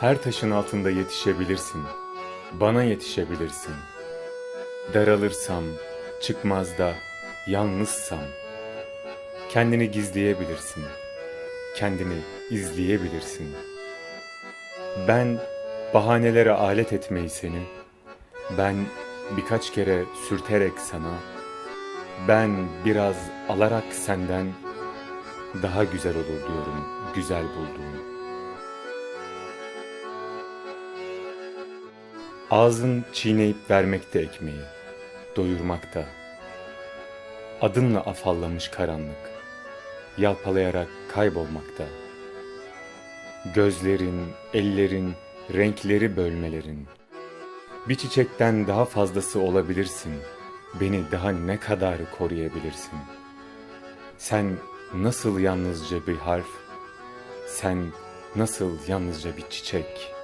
Her taşın altında yetişebilirsin. Bana yetişebilirsin. Daralırsam, çıkmazda, yalnızsam. Kendini gizleyebilirsin. Kendini izleyebilirsin. Ben bahanelere alet etmeyi seni, ben birkaç kere sürterek sana, ben biraz alarak senden daha güzel olur diyorum güzel bulduğum. Ağzın çiğneyip vermekte ekmeği, doyurmakta. Adınla afallamış karanlık, yalpalayarak kaybolmakta. Gözlerin, ellerin, renkleri bölmelerin. Bir çiçekten daha fazlası olabilirsin. Beni daha ne kadar koruyabilirsin? Sen nasıl yalnızca bir harf, sen nasıl yalnızca bir çiçek?''